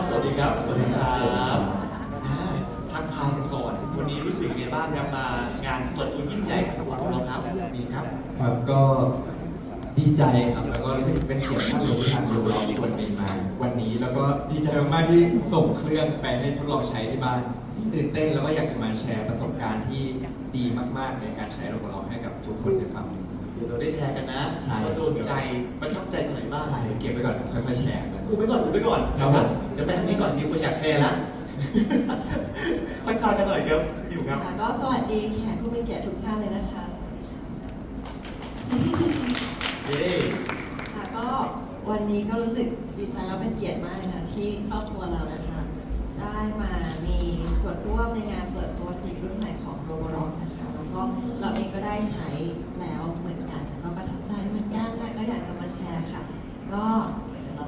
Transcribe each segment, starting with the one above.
สามท่านเลยครับสวัสดีครับ สวัสดีครับอ่าทักทายกันก่อน วันนี้รู้สึกยังไงบ้างครับมางานเปิดตัวยิ่งใหญ่ของเราครับมีครับ ครับก็ดีใจครับแล้วก็รู้สึกเป็นเกียรติท่านหลวงท่านหลวงเราชวนมีมา วันนี้แล้วก็ดีใจมากๆที่ส่งเครื่องไปให้ทดลองใช้ที่บ้านตื่นเต้นแล้วก็อยากจะมาแชร์ประสบการณ์ที่ดีมากๆ ในการใช้ระบบเราให้กับทุกคนได้ฟังเดี๋ยวเราได้แชร์กันนะใช่ ว่าโดนใจประทับใจตรงไหนบ้างอะไรเก็บไว้ก่อนค่อยๆแชร์กัน อุบไว้ก่อนอุบไว้ก่อนครับผมเดี๋ยวไปทางนี้ก่อนมีคนอยากแชร์ละ ทักทายกันหน่อยครับพี่อยู่ครับ ค่ะก็สวัสดีแขกผู้มีเกียรติทุกท่านเลยนะคะสวัสดีค่ะเย้ค่ะก็วันนี้ก็รู้สึกดีใจแล้วเป็นเกียรติมากเลยนะที่ครอบครัวเรานะคะ ได้มามีส่วนร่วมในงานเปิดตัวสีรุ่นใหม่ของโรบอทนะคะแล้วก็เราเองก็ได้ใช้แล้ว แชร์ค่ะ ก็เรา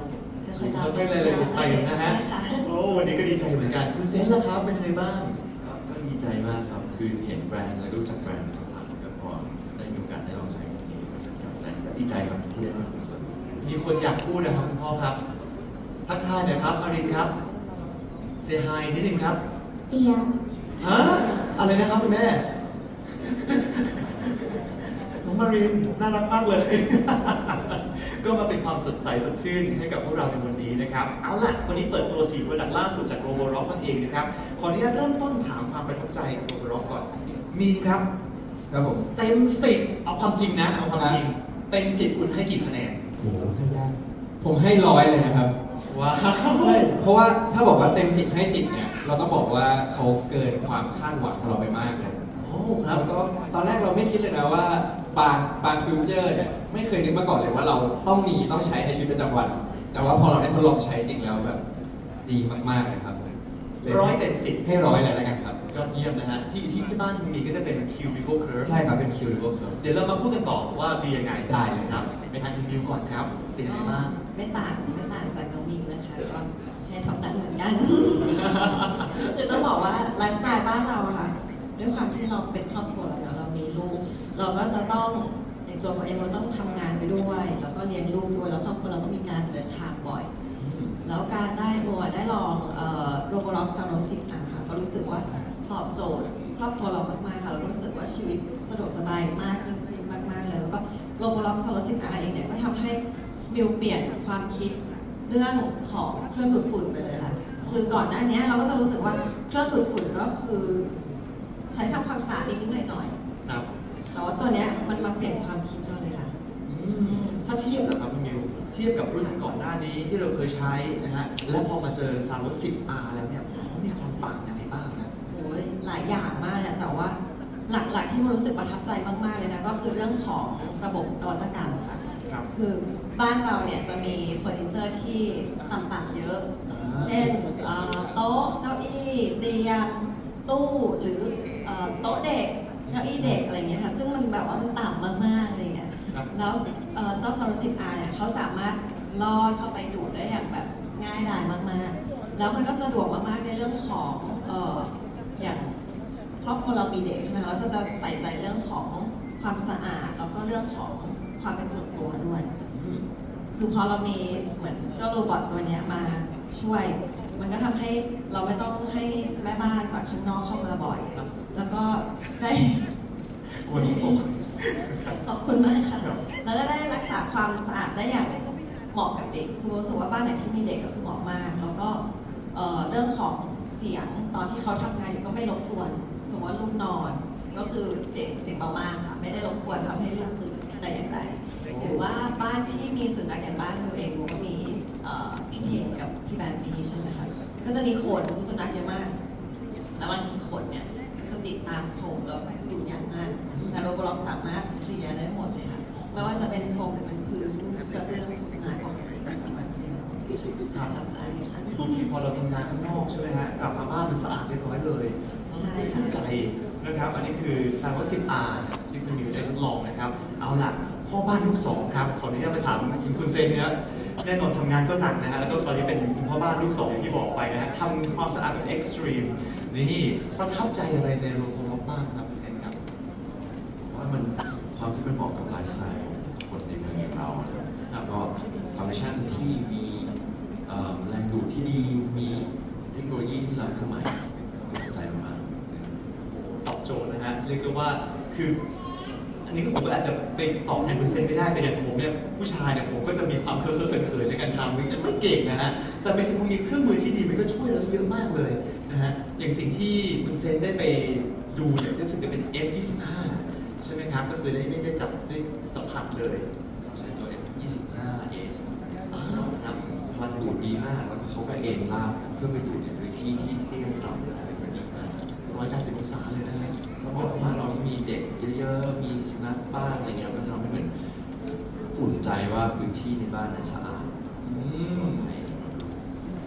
ค่อยๆเล่าค่อยๆเลยเลยไปนะฮะค่โอ้วันนี้ก็ดีใจเหมือนกัน คุณเซนล่ะครับเป็นยังไงบ้าง ครับก็ดีใจมากครับ คือเห็นแบรนด์แล้วก็รู้จักแบรนด์มาสักพักแล้วก็พอได้มีโอกาสได้ลองใช้จริงๆก็ประทับใจก็ดีใจครับที่ได้มาเป็นส่วนหนึ่งมีคนอยากพูดนะครับคุณพ่อครับ ทักทายหน่อยครับอารินครับ เซฮายนิดนึงครับเตียฮะอะไรนะครับคุณแม่ น้องมารินน่ารักมากเลย ก็มาเป็นความสดใสสดชื่นให้กับพวกเราในวันนี้นะครับ เอาล่ะ วันนี้เปิดตัวสีโปรดักต์ล่าสุดจากโรโบร็อกนั่นเองนะครับ ขออนุญาตเริ่มต้นถามความประทับใจของโรโบร็อกก่อน มีนครับ ครับผม เต็มสิบเอาความจริงนะ เอาความจริง เต็มสิบคุณให้กี่คะแนนโหให้ยากผมให้ร้อยเลยนะครับว้าวใช่เพราะว่าถ้าบอกว่าเต็มสิบให้สิบเนี่ย เราต้องบอกว่าเขาเกินความคาดหวังของเราไปมากเลยโอ้ครัแล้บวก็ตอนแรกเราไม่คิดเลยนะว่าบางบางฟิวเจอร์เนี่ยไม่เคยนึกมาก่อนเลยว่าเราต้องมีต้องใช้ในชีวิตประจำวัน แต่ว่าพอเราได้ทดลองใช้จริงแล้วแบบดีมากๆเลยครับลร้อยเต็มสิบให้ร้อยเลยแล้วกันครับ ยอดเยี่ยมนะฮะ ที่ที่ที่บ้านคุณมีก็จะเป็น cubicle curve ใช่ครับเป็นคิวหรือว่าเคิร์ฟ เดี๋ยวเรามาพูดกันต่อว่าดียังไงได้เลยครับ ไปทางคุณบิวก่อนครับเป็นยังไงบ้าง ไม่ต่างไม่ต่างจากน้องมิวนะคะก็ให้ทำนั้นเหมือนกัน คือต้องบอกว่าไลฟ์สไตล์บ้านเราอะค่ะ ด้วยความที่เราเป็นครอบครัวแล้วเนอะเรามีลูก เราก็จะต้องอย่างตัวของเองเราต้องทำงานไปด้วย แล้วก็เลี้ยงลูกด้วย แล้วครอบครัวเราต้องมีการเดินทางบ่อย แล้วการได้ตัวได้ลองโรบอล็อกซาโรสิบนะคะก็รู้สึกว่าตอบโจทย์ครอบครัวเรามากๆค่ะแล้วก็รู้สึกว่าชีวิตสะดวกสบายมากยิ่งขึ้นมากๆเลยแล้วก็โรบอล็อกซาโรสิบอาเองเนี่ยก็ทำให้มิวเปลี่ยนความคิดเรื่องของเครื่องดูดฝุ่นไปเลยค่ะคือก่อนหน้านี้เราก็จะรู้สึกว่าเครื่องดูดฝุ่นก็คือ ใช้ทำความสะอาดนิดๆหน่อยครับๆแต่ว่าตัวเนี้ยมันมาเปลี่ยนความคิดเราเลยค่ะ อืมถ้าเทียบกับครับคุณบิวเทียบกับรุ่นก่อนหน้านี้ที่เราเคยใช้นะฮะและพอมาเจอซาร์สิบ R แล้วเนี่ยเขามีความต่างยังไงบ้างนะโอ้ยหลายอย่างมากเลยแต่ว่าหลักๆที่มันรู้สึกประทับใจมากๆเลยนะ ก็คือเรื่องของระบบนวัตกรรมค่ะครับคือบ้านเราเนี่ยจะมีเฟอร์นิเจอร์ที่ต่ำๆเยอะ เช่นเอ่อโต๊ะเก้าอี้เตียง ตู้หรือเอ่อโต๊ะเด็กเก้าอี้เด็กอะไรเงี้ยค่ะซึ่งมันแบบว่ามันต่ำมากๆอะไรเงี้ยครับแล้วเอ่อเจ้าซาร์สิบอาร์เนี่ยเขาสามารถลอดเข้าไปดูดได้อย่างแบบง่ายดายมากๆ แล้วมันก็สะดวกมากๆในเรื่องของเอ่ออย่างครอบครัวเรามีเด็กใช่ไหมคะแล้วก็จะใส่ใจเรื่องของความสะอาดแล้วก็เรื่องของความเป็นส่วนตัวด้วย อืม คือพอเรามีเหมือนเจ้าโรบอทตัวเนี้ยมาช่วย มันก็ทำให้เราไม่ต้องให้แม่บ้านจากข้างนอกเข้ามาบ่อยครับแล้วก็ได้กลัวที่ตกครับขอบคุณมากค่ะครับแล้วก็ได้รักษาความสะอาดได้อย่างเหมาะกับเด็ก คือรู้สึกว่าบ้านไหนที่มีเด็กก็คือเหมาะมาก แล้วก็เอ่อเรื่องของเสียงตอนที่เขาทำงานอยู่ก็ไม่รบกวน สมมติว่าลูกนอน ก็คือเสียงเสียงเบามากค่ะ ไม่ได้รบกวนทำให้ลูกตื่นแต่อย่างใด หรือว่าบ้านที่มีสุนัขอย่างบ้านตัวเองหนูก็มีเอ่อพี่เทงกับพี่แบมบี้ใช่ไหมคะก็จะมีขนสุนัขเยอะมาก แล้วบางทีขนเนี่ยจะติดตามผมแล้วดูยากมากแต่โรบล็อกสามารถเคลียร์ได้หมดเลยค่ะไม่ว่าจะเป็นพรมหรือเป็นพื้นกระเบื้องไม้ปกติก็สามารถเคลียร์ประทับใจค่ะบางทีพอเราทำงานข้างนอกใช่ไหมฮะกลับมาบ้านมันสะอาดเรียบร้อยเลยใช่ชื่นใจนะครับ อันนี้คือซาวสิบ R ที่คุณมิวได้ทดลองนะครับ เอาล่ะ พพ่อบ้านลูกสองครับขออนุญาตไปถามคุณเซนนะครับแน่นอนทำงานก็หนักนะฮะแล้วก็ตอนนี้เป็นคุณพ่อบ้านลูกสองอย่างที่บอกไปนะฮะทำความสะอาดแบบเอ็กซ์ตรีมนี่ประทับใจอะไรในโรงพยาบาลบ้างครับคุณเซนครับว่ามันความที่มันเหมาะกับไลฟ์สไตล์ของคนในเมืองอย่างเรานะครับแล้วก็ฟังก์ชันที่มีเอ่อแรงดูดที่ดีมีเทคโนโลยีที่ล้ำสมัยก็สนใจมากๆ ตอบโจทย์นะฮะเรียกได้ว่าคืออั นนี้ก็ผมก็อาจจะไปตอบแทนคุณเซนไม่ได้แต่อย่างผมเนี่ยผู้ชายเนี่ยผมก็จะมีความเคอะเคอะเขินๆในการทำมันจะไม่เก่งนะฮะแต่บางทีพอมีเครื่องมือที่ดีมันก็ช่วยเราเยอะมากเลยนะฮะอย่างสิ่งที่คุณเซนได้ไปดูเนี่ยรู้สึกจะเป็น F25 ใช่ไหมครับก็คือได้ได้ได้จับได้สัมผัสเลยใช้ตัว F25S อ้าวครับพลังดูดดีมากแล้วก็เขาก็เอ็นลากเพื่อไปดูดในพื้นที่ที่เตี้ยต่ำอะไรแบบนี้ มากร้อยแปดสิบองศาเลยนะฮะแล้วบอกว่าเราที่มีเด็กเยอะๆ มีสุนัขบ้านอะไรเงี้ยก็ทำให้เหมือนอุ่นใจว่าพื้นที่ในบ้านนั้นสะอาดอืปลอมดภัย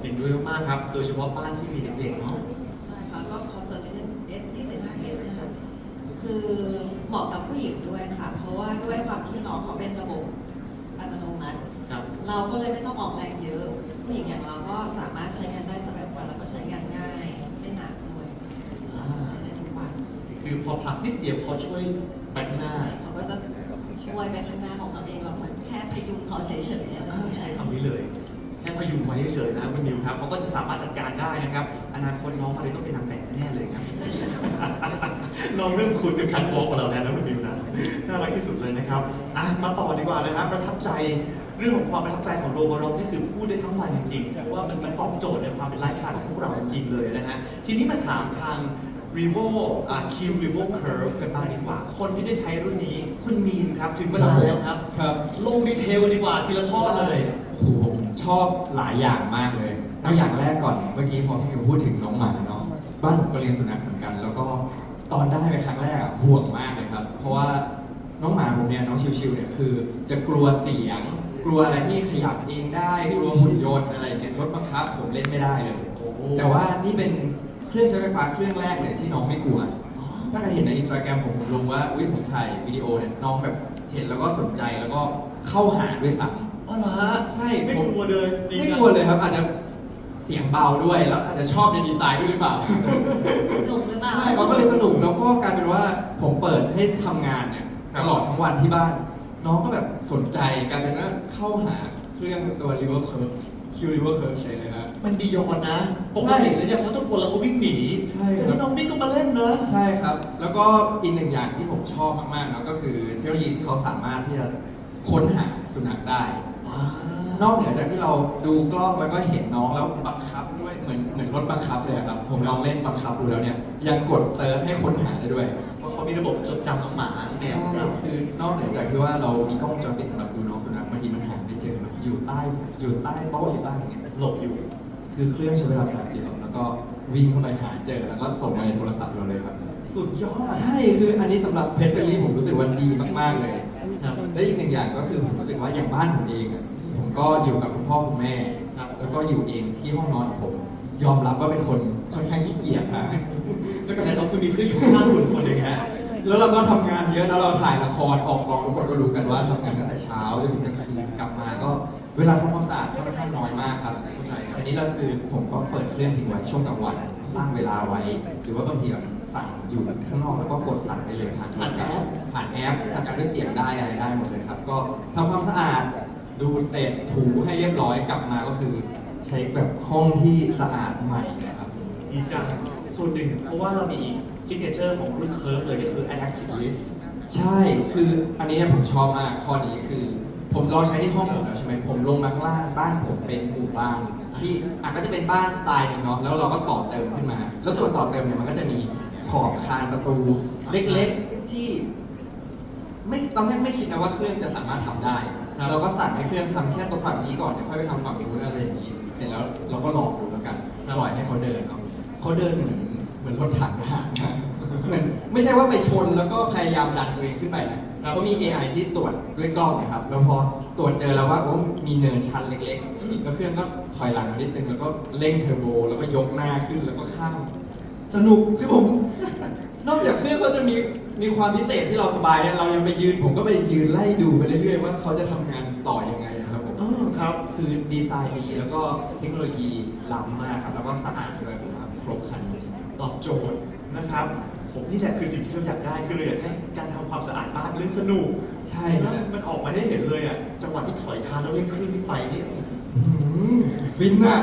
เห็นด้วยมากๆครับ โดยเฉพาะบ้านที่มีเด็กๆเนาะใช่ค่ะก็ขอเสริมนิดนึง S 25 S นะคะคือเหมาะกับผู้หญิงด้วยค่ะ เพราะว่าด้วยความที่น้องเขาเป็นระบบอัตโนมัติครับเราก็เลยไม่ต้องออกแรงเยอะ ผู้หญิงอย่างเราก็สามารถใช้งานได้สบายๆแล้วก็ใช้งานง่ายไม่หนักด้วยใช้ได้ทุกวัน คือพอผลักนิดเดียวเขาช่วยไปข้างหน้า เขาก็จะช่วยไปข้างหน้าของเขาเองเราเหมือนแค่พยุงเขาเฉยๆอะไรอย่างเงี้ย ใช้คำนี้เลยแค่พยุงไว้เฉยๆนะคุณมิวครับเขาก็จะสามารถจัดการได้นะครับ อนาคตน้องมาเลยต้องเป็นนางแบบแน่เลยครับ น้องเริ่มคุ้นกับคันโป๊กของเราแล้วนะคุณมิวนะน่ารักที่สุดเลยนะครับอะมาต่อดีกว่านะครับประทับใจเรื่องของความประทับใจของโรบอรอนี่คือพูดได้ทั้งวันจริงๆเพราะว่ามันมันตอบโจทย์ในความเป็นไลฟ์สไตล์ของพวกเราจริงๆเลยนะฮะทีนี้มาถามทาง Revo อ่า Q Revo Curve กันบ้างดีกว่า คนที่ได้ใช้รุ่นนี้คุณมีนครับ ถึงเวลาแล้วครับ ครับ ลงดีเทลกันดีกว่าทีละข้อเลย โอ้โหผมชอบหลายอย่างมากเลยเอาอย่างแรกก่อน เมื่อกี้พอพี่มิวพูดถึงน้องหมาเนาะ บ้านผมก็เลี้ยงสุนัขเหมือนกัน แล้วก็ตอนได้ไปครั้งแรกอะห่วงมากเลยครับ เพราะว่าน้องหมาผมเนี่ยน้องชิวๆเนี่ยคือ จะกลัวเสียง กลัวอะไรที่ขยับเองได้ กลัวหุ่นยนต์อะไรอย่างเงี้ยรถบังคับ ผมเล่นไม่ได้เลยโอ้โหแต่ว่านี่เป็น เครื่องใช้ไฟฟ้าเครื่องแรกเลยที่น้องไม่กลัว ถ้าใครเห็นในอินสตาแกรมผมผมลงว่าอุ้ยผมถ่ายวิดีโอเนี่ยน้องแบบเห็นแล้วก็สนใจแล้วก็เข้าหาด้วยซ้ำอ๋อเหรอฮะใช่ไม่ผมกลัวเลยดีไม่จังกลัวเลยครับ อาจจะเสียงเบาด้วยแล้วอาจจะชอบในดีไซน์ด้วยหรือเปล่า หนุกหรือเปล่า ใช่เขาก็เลยสนุกแล้วก็กลายเป็นว่าผมเปิดให้ทำงานเนี่ยตลอดทั้งวันที่บ้าน น้องก็แบบสนใจกลายเป็นว่าเข้าหาเครื่องตัว River Curve Q River Curve ใช่เลยครับมันดียอนนะผมใช่เห็นแล้วเนี่ยเขาต้องกลัวแล้วเขาวิ่งหนีใช่ครับนี่น้องบิ๊กก็มาเล่นนะ ใช่ครับ แล้วก็อีกหนึ่งอย่างที่ผมชอบมากๆเนาะก็คือเทคโนโลยีที่เขาสามารถที่จะค้นหาสุนัขได้ นอกเหนือจากที่เราดูกล้องแล้วก็เห็นน้องแล้วบังคับด้วยเหมือนเหมือนรถบังคับเลยอะครับ ผมลองเล่นบังคับดูแล้วเนี่ยยังกดเซิร์ชให้ค้นหาได้ด้วย เพราะเขามีระบบจดจำน้องหมาเนี่ยใช่คือนอกเหนือจากที่ว่าเรามีกล้องวงจรปิดสำหรับ ต้อยู่ใต้โต๊ะอยู่ใต้อย่างเงี้ยหลบอยู่ คือเครื่องใช้เวลาแบบเดียวแล้วก็วิ่งเข้าไปหาเจอแล้วก็ส่งมาในโทรศัพท์เราเลยครับ สุดยอด ใช่คืออันนี้สำหรับเพ t เฟรลี่ผมรู้สึกว่าดีมาก ๆ เลย ครับ และอีกหนึ่งอย่างก็คือผมรู้สึกว่าอย่างบ้านผมเองอะผมก็อยู่กับคุณพ่อคุณแม่ ครับ แล้วก็อยู่เองที่ห้องนอนของผม ยอมรับว่าเป็นคนค่อนข้างขี้เกียจนะไม่เป็นไรเราคือมีเพื่อนอยู่ข้างคุณคนหนึ่งฮะ แล้วเราก็ทำงานเยอะแล้วเราถ่ายละครออกกองทุกคนก็รู้กันว่าทำงานตั้งแต่เช้าจนถึงกลางคืนกลับมาก็เวลาทำความสะอาดค่อนข้างน้อยมากครับเข้าใจครับอันนี้เราคือผมก็เปิดเครื่องทิ้งไว้ช่วงกลางวันตั้งเวลาไว้ หรือว่าบางทีแบบสั่งอยู่ข้างนอกแล้วก็กดสั่งไปเลยผ่านโทรศัพท์ผ่านแอปสั่งการด้วยเสียงได้อะไรได้หมดเลยครับ ก็ทำความสะอาดดูเสร็จถูให้เรียบร้อยกลับมาก็คือ ใช้แบบห้องที่สะอาดใหม่นะครับ ดีจังส่วนหนึ่งเพราะว่าเรามีอีก ซิกเนเจอร์ของรุ่นเคิร์ฟเลยก็คือ adaptive lift ใช่ คืออันนี้เนี่ยผมชอบมากข้อนี้คือ ผมลองใช้ที่ห้องผมแล้วใช่ไหมผมลงมาข้างล่างบ้านผมเป็นหมู่บ้าน ที่อะก็จะเป็นบ้านสไตล์หนึงเนาะแล้วเราก็ต่อเติมขึ้นมา แล้วส่วนต่อเติมเนี่ยมันก็จะมีขอบคานประตู เล็กๆที่ ไม่ตอนแรกไม่คิดนะว่าเครื่องจะสามารถทำได้ ครับ เราก็สั่งให้เครื่องทำแค่ตรงฝั่งนี้ก่อนเดี๋ยวค่อยไปทำฝั่งนู้นอะไรอย่างนี้เสร็จแล้วเราก็ลองดูแล้วกันปล่อยให้เขาเดินเนาะเขาเดินเหมือนเห มือนรถถังทหารนะเหมือนไม่ใช่ว่าไปชนแล้วก็พยายามดันตัวเองขึ้นไปนะเขามี AI ที่ตรวจด้วยกล้องนะครับ แล้วพอตรวจเจอแล้วว่าโอ้มีเนินชันเล็กๆ แล้วเครื่องก็ถอยหลังมานิดนึงแล้วก็เร่งเทอร์โบ แล้วก็ยกหน้าขึ้นแล้วก็ข้าม สนุกคือผม นอกจากเครื่องเขาจะมีมีความพิเศษที่เราสบายเนี่ยเรายังไปยืนผมก็ไปยืนไล่ดูไปเรื่อยๆว่าเขาจะทำงานต่อยังไงนะครับผมอ๋อครับคือดีไซน์ดีแล้วก็เทคโนโลยีล้ำมากครับแล้วก็สะอาดด้วยผมว่าครบครันจริง ตอบโจทย์นะครับ ผมนี่แหละคือสิ่งที่เราอยากได้คือเราอยากให้การทำความสะอาดบ้านเป็นเรื่องสนุกๆใช่แล้วนะมันออกมาให้เห็นเลยอะจังหวะที่ถอยชาร์จแล้วเร่งเครื่องขึ้นไปนี่อื้อหือฟินมาก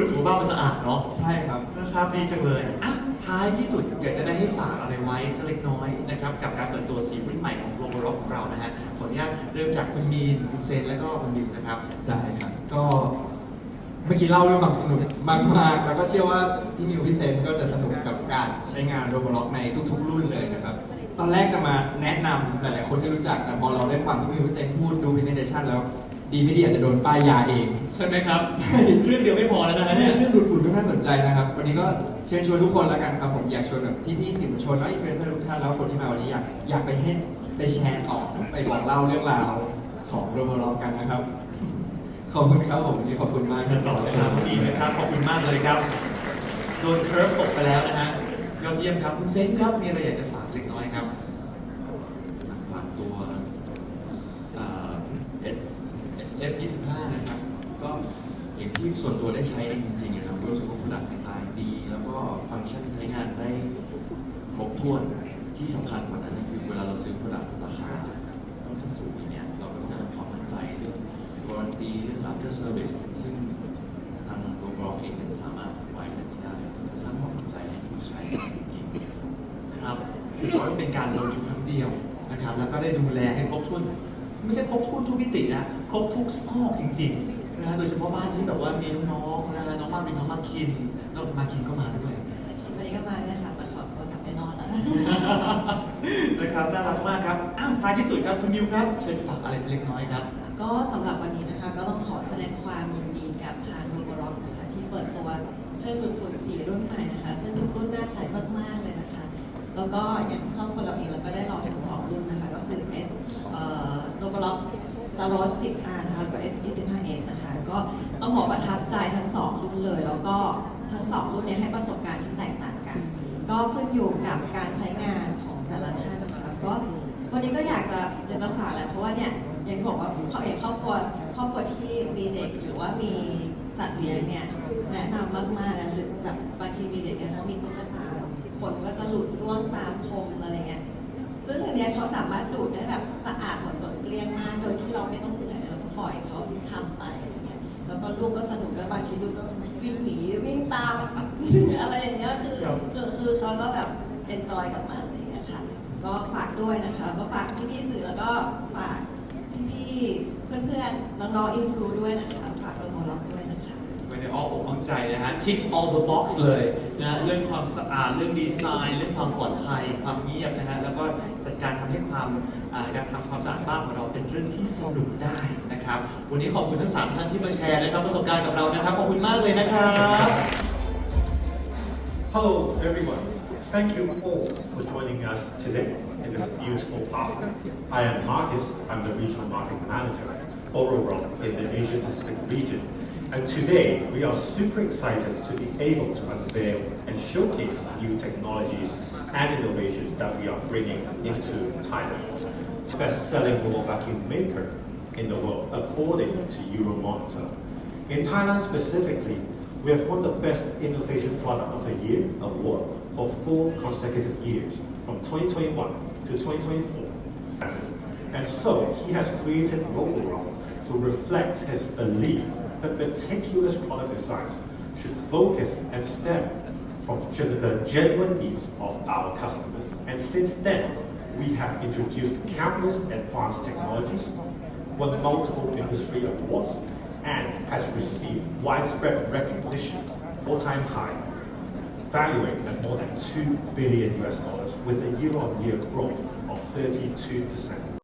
รู้สึกว่าบ้านมันสะอาดเนาะใช่ครับนะครับดีจังเลยอะท้ายที่สุดอยากจะได้ให้ฝากอะไรไว้สักเล็กน้อยนะครับกับการเปิดตัวสีรุ่นใหม่ของโ o โ o ร็อกของเรานะฮะขออนุญาตเริ่มจากคุณมีนคุณเซนแล้วก็คุณมิวนะครับได้ครับก็ เมื่อกี้เล่าเรื่องความสนุกมากๆ แล้วก็เชื่อว่าพี่มิวพี่เซนก็จะสนุกกับการใช้งานโรบล็อกในทุก ๆ รุ่นเลยนะครับ ตอนแรกจะมาแนะนำหลายๆคนที่รู้จัก แต่พอเราได้ฟังพี่มิวพี่เซนพูดดูพิเศษชันแล้ว ดีไม่ดีอาจจะโดนป้ายยาเอง ใช่ไหมครับใช่เรื่องเดียวไม่พอแล้วนะฮะเนี่เนี่ยยเรื่องดูดฝุ่นก็น่าสนใจนะครับ วันนี้ก็เชิญชวนทุกคนแล้วกันครับ ผมอยากชวนแบบพี่ๆสื่อมวลชนและอินฟลูเอนเซอร์ทุกท่านแล้วคนที่มาวันนี้อยากอยากไปให้ไปแชร์ต่อไปบอกเล่าเรื่องราวของโรบล็อกกันนะครับ ขอบคุณครับผมวันนี้ขอบคุณมากเชิญต่อเลยครับคุณมีนนะครับขอบคุณมากเลยครับโดนเคิร์ฟตกไปแล้วนะฮะยอดเยี่ยมครับคุณเซนครับมีอะไรอยากจะฝากสักเล็กน้อยครับฝากตัวเอ่อ S F25 นะครับก็อย่างที่ส่วนตัวได้ใช้เองจริงๆนะครับรู้สึกว่า product design ดี แล้วก็ฟังก์ชันใช้งานได้ครบถ้วนที่สำคัญกว่านั้นคือเวลาเราซื้อ product ราคาค่อนข้างสูงอย่างเงี้ยเราก็ต้องการความมั่นใจเรื่อง warranty เรื่อง after service ซึ่งทางโรงกรองเองเนี่ยสามารถไว้แบบนี้ได้ก็จะสร้างความมั่นใจให้ผู้ใช้จริงๆนะครับถือว่าเป็นการลงทุนครั้งเดียวนะครับ แล้วก็ได้ดูแลให้ครบถ้วน ไม่ใช่ครบถ้วนทุกมิตินะครบทุกซอกจริงๆนะฮะโดยเฉพาะบ้านที่แบบว่ามีน้องๆนะฮะน้องมากมีน้องมากคินน้องมาคินก็มาด้วยวันนี้ก็มาด้วยค่ะแต่ขอตัวกลับไปนอนแล้วนะครับน่ารักมากครับอ้าวท้ายที่สุดครับคุณมิวครับเชิญฝากอะไรสักเล็กน้อยครับ ก็สำหรับวันนี้นะคะก็ต้องขอแสดงความยินดีกับทางโรบล็อกนะคะที่เปิดตัวเครื่องดูดฝุ่นสีรุ่นใหม่นะคะ ซึ่งทุกรุ่นน่าใช้มากๆเลยนะคะ แล้วก็อย่างครอบครัวเราเองเราก็ได้ลองทั้งสองรุ่นนะคะ ก็คือ S โรบล็อกซาร์ s 10R นะคะแล้วก็ S 25S นะคะ ก็ต้องบอกประทับใจทั้งสองรุ่นเลย แล้วก็ทั้งสองรุ่นเนี้ให้ประสบการณ์ที่แตกต่างกัน ก็ขึ้นอยู่กับการใช้งานของแต่ละท่านนะคะก็วันนี้ก็อยากจะอยากจะฝากแหละเพราะว่าเนี่ย อยังบอกว่าเขาอย่างครอบครัวครอบครัวที่มีเด็กหรือว่ามีสัตว์เลี้ยงเนี่ยแนะนำมากๆนะหรือแบบบางทีมีเด็กเนี่ยเขามีตุ๊กตาขนก็จะหลุดร่วงตามพรมอะไรเงี้ยซึ่งอันเนี้ยเขาสามารถดูดได้แบบสะอาดหมดจดเกลี้ยงมาก โดยที่เราไม่ต้องเหนื่อยเราก็ปล่อยเขาทำไปอะไรเงี้ยแล้วก็ลูกก็สนุกด้วยบางทีลูกก็วิ่งหนีวิ่งตามอะไรอย่างเงี้ยคือคือคือเขาก็แบบเอนจอยกับมันอะไรอย่างเงี้ยค่ะก็ฝากด้วยนะคะก็ฝากพี่ๆสื่อแล้วก็ฝาก พี่ๆ เพื่อนๆ น้องๆ อินฟลูด้วยนะคะฝากโรบอล็อกด้วยนะคะ ไม่ได้อ้ออกอ้อมใจนะฮะ ticks all the box เลยนะเรื่องความสะอาด เรื่องดีไซน์ เรื่องความปลอดภัย ความเงียบนะฮะ แล้วก็จัดการทำให้ความอ่าการทำความสะอาดบ้านของเราเป็นเรื่องที่สนุกได้นะครับ วันนี้ขอบคุณทั้งสามท่านที่มาแชร์นะครับประสบการณ์กับเรานะครับ ขอบคุณมากเลยนะครับ Hello, everyone. Thank you all for joining us today in this beautiful park. I am Marcus. I'm the regional marketing manager for Roblox in the Asia Pacific region. And today, we are super excited to be able to unveil and showcase new technologies and innovations that we are bringing into Thailand. Best-selling mobile vacuum maker in the world, according to Euromonitor. In Thailand specifically, we have won the Best Innovation Product of the Year award for four consecutive years, from 2021 to 2024. And so he has created Roborock to reflect his belief that meticulous product designs should focus and stem from the genuine needs of our customers. And since then, we have introduced countless advanced technologies, won multiple industry awards, and has received widespread recognition, four-time high, valuing at more than 2 billion US dollars with a year-on-year growth of 32%.